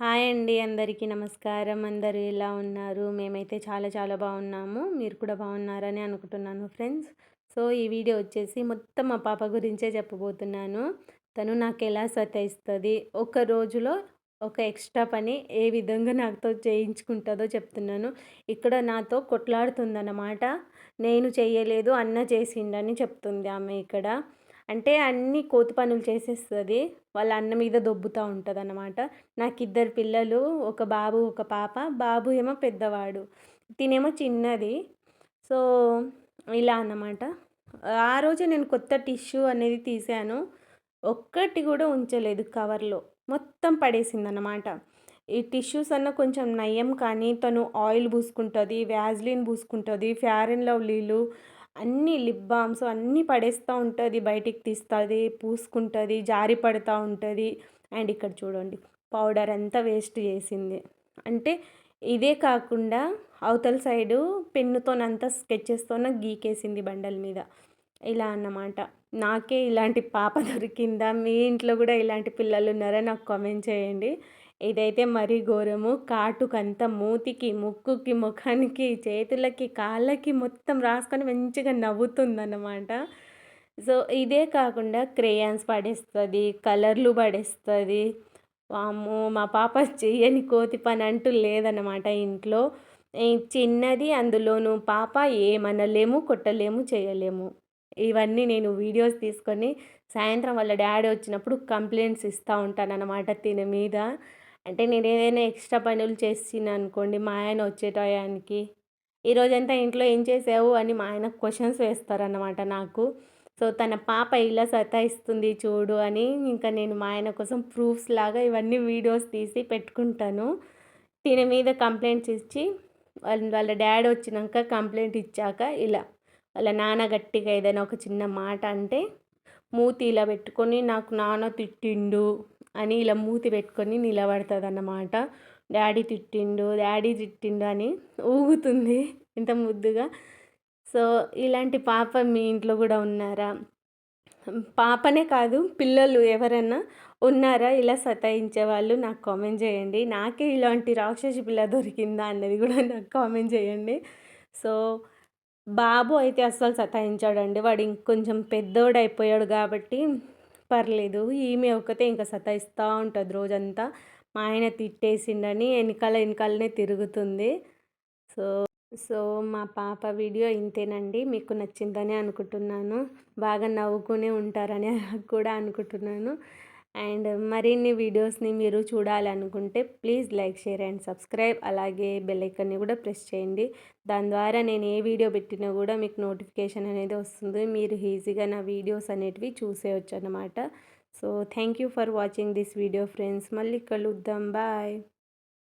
Hi అండి అందరికీ నమస్కారం. అందరూ ఎలా ఉన్నారు? మేమైతే చాలా చాలా బాగున్నాము. మీరు కూడా బాగున్నారని అనుకుంటున్నాను ఫ్రెండ్స్. సో ఈ వీడియో వచ్చేసి మొత్తం మా పాప గురించే చెప్పబోతున్నాను. తను నాకు ఎలా సతాయిస్తుంది? ఒక రోజులో ఒక ఎక్స్ట్రా పని ఏ విధంగా నాతో చేయించుకుంటుందో చెప్తున్నాను. ఇక్కడ నాతో కొట్లాడుతుందన్నమాట. నేను చేయలేదు అన్న చేసిండని చెప్తుంది ఆమె ఇక్కడ. అంటే అన్ని కోతి పనులు చేసేస్తుంది. వాళ్ళ అన్న మీద దొబ్బుతూ ఉంటుంది అన్నమాట నాకు ఇద్దరు పిల్లలు ఒక బాబు ఒక పాప. బాబు ఏమో పెద్దవాడు. తినేమో చిన్నది. సో ఇలా అన్నమాట. ఆ రోజు నేను కొత్త టిష్యూ అనేది తీసాను ఒక్కటి కూడా ఉంచలేదు కవర్లో. మొత్తం పడేసింది అన్నమాట ఈ టిష్యూస్ అన్న కొంచెం నయం కానీ తను ఆయిల్ పూసుకుంటుంది వ్యాజ్లిన్ పూసుకుంటుంది ఫేర్ అండ్ లవ్లీలు అన్నీ లిప్ బామ్స్ అన్నీ పడేస్తూ ఉంటుంది బయటికి తీస్తుంది పూసుకుంటుంది జారి పడుతూ ఉంటుంది. అండ్ ఇక్కడ చూడండి పౌడర్ అంతా వేస్ట్ చేసింది. అంటే ఇదే కాకుండా అవతల సైడు పెన్నుతోనంతా స్కెచెస్తోన గీకేసింది బండల మీద. ఇలా అన్నమాట. నాకే ఇలాంటి పాప దొరికిందా? మీ ఇంట్లో కూడా ఇలాంటి పిల్లలు ఉన్నారా నాకు కామెంట్ చేయండి. ఇదైతే మరీ ఘోరము. కాటుకంతా మూతికి ముక్కుకి ముఖానికి చేతులకి కాళ్ళకి మొత్తం రాసుకొని మంచిగా నవ్వుతుందన్నమాట. సో ఇదే కాకుండా క్రేయాన్స్ పడేస్తుంది కలర్లు పడేస్తుంది. వామ్మో మా పాప చెయ్యని కోతి పని అంటూ లేదన్నమాట ఇంట్లో. చిన్నది అందులోనూ పాప ఏమనలేము కొట్టలేము చేయలేము. ఇవన్నీ నేను వీడియోస్ తీసుకొని సాయంత్రం వాళ్ళ డాడీ వచ్చినప్పుడు కంప్లైంట్స్ ఇస్తూ ఉంటాను అన్నమాట తిన మీద. అంటే నేను ఏదైనా ఎక్స్ట్రా పనులు చేసిన అనుకోండి మా ఆయన వచ్చే టయానికి ఈరోజంతా ఇంట్లో ఏం చేసావు? అని మా ఆయన క్వశ్చన్స్ వేస్తారన్నమాట నాకు. సో తన పాప ఇలా సతాయిస్తుంది చూడు అని ఇంకా నేను మా ఆయన కోసం ప్రూఫ్స్ లాగా ఇవన్నీ వీడియోస్ తీసి పెట్టుకుంటాను. దీని మీద కంప్లైంట్స్ ఇచ్చి వాళ్ళ వాళ్ళ డాడీ వచ్చినాక కంప్లైంట్ ఇచ్చాక ఇలా వాళ్ళ నాన్న గట్టిగా ఏదైనా ఒక చిన్న మాట అంటే మూతి ఇలా పెట్టుకొని నాకు నాన్న తిట్టిండు అని ఇలా మూతి పెట్టుకొని నిలబడుతుంది అన్నమాట డాడీ తిట్టిండు డాడీ తిట్టిండు అని ఊగుతుంది ఇంత ముద్దుగా. సో ఇలాంటి పాప మీ ఇంట్లో కూడా ఉన్నారా? పాపనే కాదు పిల్లలు ఎవరైనా ఉన్నారా? ఇలా సతాయించే వాళ్ళు నాకు కామెంట్ చేయండి. నాకే ఇలాంటి రాక్షసి పిల్ల దొరికిందా అన్నది కూడా నాకు కామెంట్ చేయండి. సో బాబు అయితే అస్సలు సతాయించాడండి. వాడు ఇంకొంచెం పెద్దోడు అయిపోయాడు కాబట్టి పర్లేదు. ఈమె ఒకతే ఇంకా సతాయిస్తూ ఉంటుంది రోజంతా. మా ఆయన తిట్టేసిండని వెనకాల వెనకాలనే తిరుగుతుంది. సో సో మా పాప వీడియో ఇంతేనండి. మీకు నచ్చిందని అనుకుంటున్నాను. బాగా నవ్వుకునే ఉంటారని కూడా అనుకుంటున్నాను. అండ్ మరిన్ని వీడియోస్ని మీరు చూడాలనుకుంటే please like share and subscribe. అలాగే బెల్ ఐకన్ని కూడా ప్రెస్ చేయండి. దాని ద్వారా నేను ఏ వీడియో పెట్టినా కూడా మీకు నోటిఫికేషన్ అనేది వస్తుంది. మీరు ఈజీగా నా వీడియోస్ అనేటివి చూసేయచ్చు అనమాట so thank you for watching this video friends. మళ్ళీ కలుద్దాం. బాయ్.